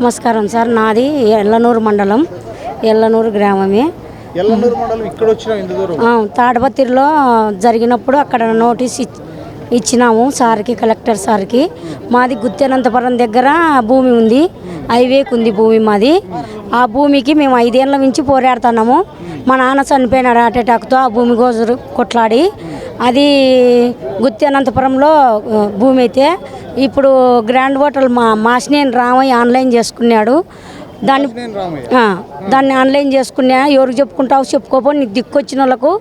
నమస్కారం సార్. నాది ఎల్లనూరు మండలం ఎల్లనూరు గ్రామమే. ఎల్లనూరు మండలం ఇక్కడ వచ్చిన దూరం తాడపత్రిలో జరిగినప్పుడు అక్కడ నోటీస్ ఇచ్- ఇచ్చినాము సార్కి కలెక్టర్ సార్కి. మాది గుత్తెనంతపురం దగ్గర భూమి ఉంది. హైవేకి ఉంది భూమి మాది. ఆ భూమికి మేము ఐదేళ్ళ నుంచి పోరాడుతున్నాము. మా నాన్న చనిపోయినాడు హార్ట్ అటాక్తో ఆ భూమి కోసం కొట్లాడి. అది గుత్తి అనంతపురంలో భూమి అయితే. ఇప్పుడు గ్రాండ్ హోటల్ మా మాసినేని రామయ్య ఆన్లైన్ చేసుకున్నాడు. దాన్ని దాన్ని ఆన్లైన్ చేసుకున్నా ఎవరికి చెప్పుకుంటావు చెప్పుకోపో నీకు దిక్కొచ్చిన వాళ్ళకు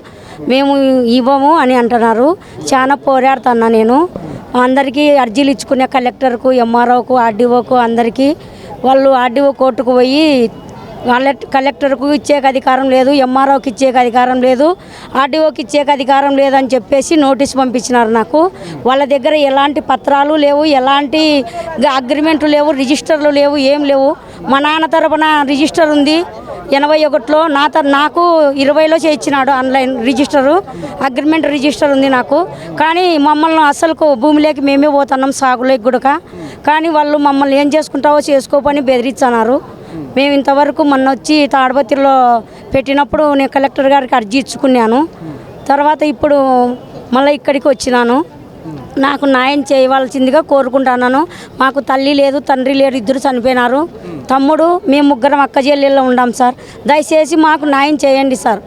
మేము ఇవ్వము అని అంటున్నారు. చాలా పోరాడుతున్నా నేను. అందరికీ అర్జీలు ఇచ్చుకునే కలెక్టర్కు ఎంఆర్ఓకు ఆర్డీఓకు అందరికీ వాళ్ళు ఆర్డీఓ కోర్టుకు పోయి కలెక్టర్కు ఇచ్చేక అధికారం లేదు ఎంఆర్ఓకి ఇచ్చేక అధికారం లేదు ఆర్డీఓకి ఇచ్చేక అధికారం లేదని చెప్పేసి నోటీస్ పంపించినారు నాకు. వాళ్ళ దగ్గర ఎలాంటి పత్రాలు లేవు ఎలాంటి అగ్రిమెంట్లు లేవు రిజిస్టర్లు లేవు ఏం లేవు. మా నాన్న తరపున రిజిస్టర్ ఉంది. ఎనభై ఒకటిలో నా త నాకు ఇరవైలో చేయించినాడు ఆన్లైన్ రిజిస్టరు అగ్రిమెంట్ రిజిస్టర్ ఉంది నాకు. కానీ మమ్మల్ని అసలుకు భూమిలోకి మేమే పోతున్నాం సాగులోకి గుడక. కానీ వాళ్ళు మమ్మల్ని ఏం చేసుకుంటావో చేసుకోపని బెదిరిస్తున్నారు. మేము ఇంతవరకు మొన్న వచ్చి తాడపత్రిలో పెట్టినప్పుడు నేను కలెక్టర్ గారికి అర్జీ ఇచ్చుకున్నాను. తర్వాత ఇప్పుడు మళ్ళీ ఇక్కడికి వచ్చినాను. నాకు న్యాయం చేయవలసిందిగా కోరుకుంటున్నాను. మాకు తల్లి లేదు తండ్రి లేరు ఇద్దరు చనిపోయినారు. తమ్ముడు మేము ముగ్గురం అక్క చెల్లెల్లో ఉండాం సార్. దయచేసి మాకు న్యాయం చేయండి సార్.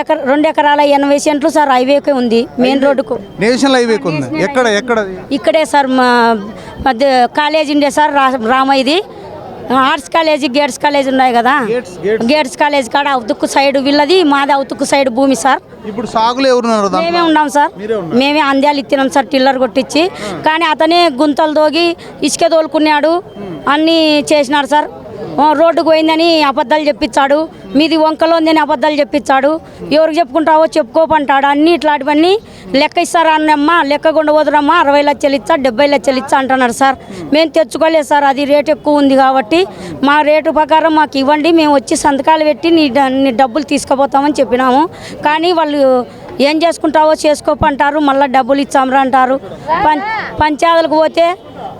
ఎకర రెండు ఎకరాల ఎనభై సెంట్లు సార్ హైవేకే ఉంది మెయిన్ రోడ్డుకు. నేషనల్ హైవేకి ఉంది. ఎక్కడ ఎక్కడ? ఇక్కడే సార్ మా మధ్య కాలేజ్ ఉండే సార్ రామయ్యది ఆర్ట్స్ కాలేజీ గేట్స్ కాలేజ్ ఉన్నాయి కదా. గేట్స్ కాలేజ్ కాడ అవుతుక్కు సైడ్ వీళ్ళది మాది అవుతుక్కు సైడ్ భూమి సార్. ఇప్పుడు సాగులు ఎవరున్నారు మేమే ఉన్నాం సార్. మేమే అంద్యాలు ఇచ్చినాం సార్ టిల్లర్ కొట్టించి కానీ అతనే గుంతలు తోగి ఇసుక తోలుకున్నాడు. అన్నీ చేసినాడు సార్. రోడ్డుకు పోయిందని అబద్ధాలు చెప్పించాడు. మీది వంకలో ఉందని అబద్ధాలు చెప్పించాడు. ఎవరికి చెప్పుకుంటావో చెప్పుకోపంటాడు. అన్ని ఇట్లాంటివన్నీ లెక్క ఇస్తారా అన్నమ్మా లెక్క కొండ పోదురమ్మా అరవై లక్షలు ఇచ్చా డెబ్బై లక్షలు ఇచ్చా అంటున్నారు సార్. మేము తెచ్చుకోలేదు సార్ అది రేటు ఎక్కువ ఉంది కాబట్టి మా రేటు ప్రకారం మాకు ఇవ్వండి మేము వచ్చి సంతకాలు పెట్టి నీ నీ డబ్బులు తీసుకుపోతామని చెప్పినాము. కానీ వాళ్ళు ఏం చేసుకుంటావో చేసుకోపంటారు మళ్ళీ డబ్బులు ఇచ్చామరా అంటారు. పం పంచాయతీలకు పోతే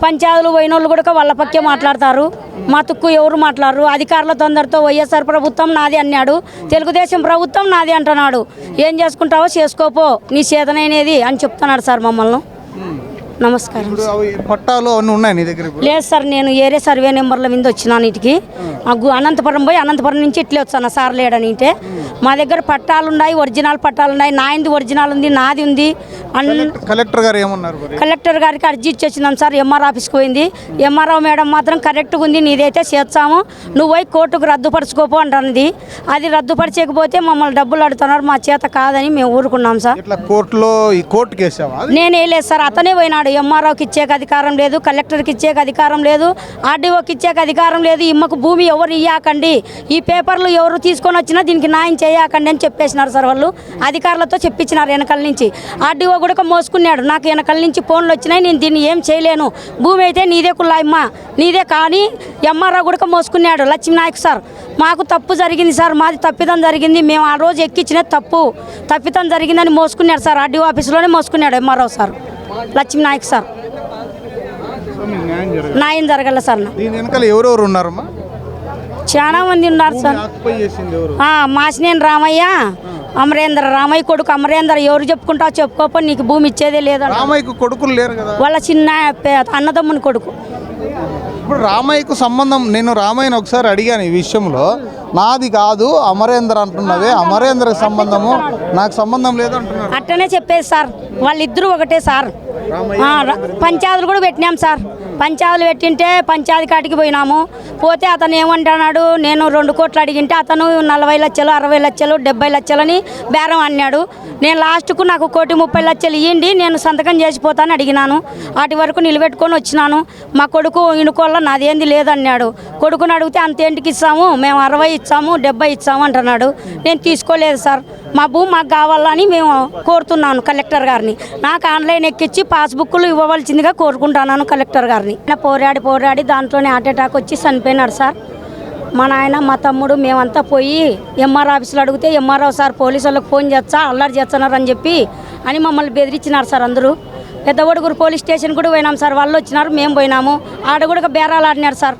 పంచాయతీలు పోయిన వాళ్ళు కూడా వాళ్ళ పక్కే మాట్లాడతారు. మా తుక్కు ఎవరు మాట్లాడరు. అధికారుల తొందరతో వైఎస్ఆర్ ప్రభుత్వం నాది అన్నాడు. తెలుగుదేశం ప్రభుత్వం నాది అంటున్నాడు. ఏం చేసుకుంటావో చేసుకోపో. నీ చేతనైనది అని చెప్తున్నాడు సార్ మమ్మల్ని. నమస్కారం పట్టాలు అవన్నీ ఉన్నాయి నీ దగ్గర లేదు సార్ నేను ఏరే సర్వే నెంబర్ల మీద వచ్చినాను ఇటుకి అనంతపురం పోయి అనంతపురం నుంచి ఇట్లే వచ్చాను సార్ లేడని అంటే మా దగ్గర పట్టాలు ఉన్నాయి ఒరిజినల్ పట్టాలు ఉన్నాయి నాయింది ఒరిజినల్ ఉంది నాది ఉంది. కలెక్టర్ గారు ఏమన్నారు కలెక్టర్ గారికి అర్జీ ఇచ్చేసినాం సార్ ఎంఆర్ ఆఫీస్కి పోయింది. ఎంఆర్ఓ మేడం మాత్రం కరెక్ట్గా ఉంది నీదైతే చేర్చాము నువ్వు పోయి కోర్టుకు రద్దుపరచుకోపో అంటుంది. అది రద్దుపరచకపోతే మమ్మల్ని డబ్బులు అడుగుతున్నారు మా చేత కాదని మేము ఊరుకున్నాం సార్. కోర్టులో అది? నేను వేయలేదు సార్ అతనే పోయినాడు ఎంఆర్ఓకి ఇచ్చేక అధికారం లేదు కలెక్టర్కి ఇచ్చేక అధికారం లేదు ఆర్డీఓకి ఇచ్చేక అధికారం లేదు ఇమ్మకు భూమి ఎవరు ఇయ్యాకండి ఈ పేపర్లు ఎవరు తీసుకొని వచ్చినా దీనికి న్యాయం చేయకండి అని చెప్పేసినారు సార్ వాళ్ళు అధికారులతో చెప్పించినారు వెనకాల నుంచి. ఆర్డీఓ కూడా మోసుకున్నాడు నాకు వెనకాల నుంచి ఫోన్లు వచ్చినాయి నేను దీన్ని ఏం చేయలేను భూమి అయితే నీదే కుల్లాయమ్మ నీదే కానీ ఎంఆర్ఓ కూడా మోసుకున్నాడు లక్ష్మీనాయక్ సార్ మాకు తప్పు జరిగింది సార్ మాది తప్పిదం జరిగింది మేము ఆ రోజు ఎక్కించిన తప్పు తప్పిదం జరిగిందని మోసుకున్నాడు సార్ ఆర్డీఓ ఆఫీసులోనే మోసుకున్నాడు ఎంఆర్ఓ సార్. లక్ష్మీనాయక్ సార్. న్యాయం జరగల. సార్. నా. దీని వెనకాల ఎవరెవరు ఉన్నారమ్మా? చాలా మంది ఉన్నారు సార్. మాసినేని రామయ్య అమరేంద్ర రామయ్య కొడుకు. అమరేంద్ర ఎవరు చెప్పుకుంటావు చెప్పుకోపో నీకు భూమి ఇచ్చేదే లేదంట రామయ్యకు కొడుకులు లేరు కదా? వాళ్ళ చిన్న అన్నదమ్ముని కొడుకు. ఇప్పుడు రామయ్యకు సంబంధం నేను రామయ్యని ఒకసారి అడిగాను ఈ విషయంలో. నాది కాదు అమరేంద్ర అంటున్నవే. అమరేంద్రకు సంబంధము నాకు సంబంధం లేదు అంటున్నారు అట్టనే చెప్పేది సార్. వాళ్ళిద్దరూ ఒకటే సార్. పంచాయతీలు కూడా పెట్టినాం సార్. పంచాయతీలు పెట్టింటే పంచాయతీ కాటికి పోయినాము. పోతే అతను ఏమంటున్నాడు నేను రెండు కోట్లు అడిగింటే అతను నలభై లక్షలు అరవై లక్షలు డెబ్బై లక్షలని బేరం అన్నాడు. నేను లాస్ట్కు నాకు కోటి ముప్పై లక్షలు ఇవ్వండి నేను సంతకం చేసిపోతాను అడిగినాను. వాటి వరకు నిలబెట్టుకొని వచ్చినాను. మా కొడుకు ఇనుకోళ్ళ నాదేంది లేదన్నాడు. కొడుకుని అడిగితే అంతేంటికి ఇస్తాము? మేము అరవై ఇచ్చాము డెబ్బై ఇచ్చాము అంటున్నాడు. నేను తీసుకోలేదు సార్. మా భూమి మాకు కావాలని మేము కోరుతున్నాను కలెక్టర్ గారిని. నాకు ఆన్లైన్ ఎక్కించి పాస్బుక్లు ఇవ్వవలసిందిగా కోరుకుంటున్నాను కలెక్టర్ గారిని. నా పోరాడి పోరాడి దాంట్లోనే హార్ట్ అటాక్ వచ్చి చనిపోయినాడు సార్. మా నాయన మా తమ్ముడు మేమంతా పోయి ఎంఆర్ ఆఫీసులో అడిగితే ఎంఆర్ఓ సార్ పోలీసు వాళ్ళకి ఫోన్ చేస్తా అల్లరి చేస్తున్నారు అని చెప్పి అని మమ్మల్ని బెదిరించినారు సార్ అందరూ. పెద్దవడుగురు పోలీస్ స్టేషన్ కూడా పోయినాం సార్. వాళ్ళు వచ్చినారు మేము పోయినాము. ఆడ కూడా బేరాలు ఆడినారు సార్.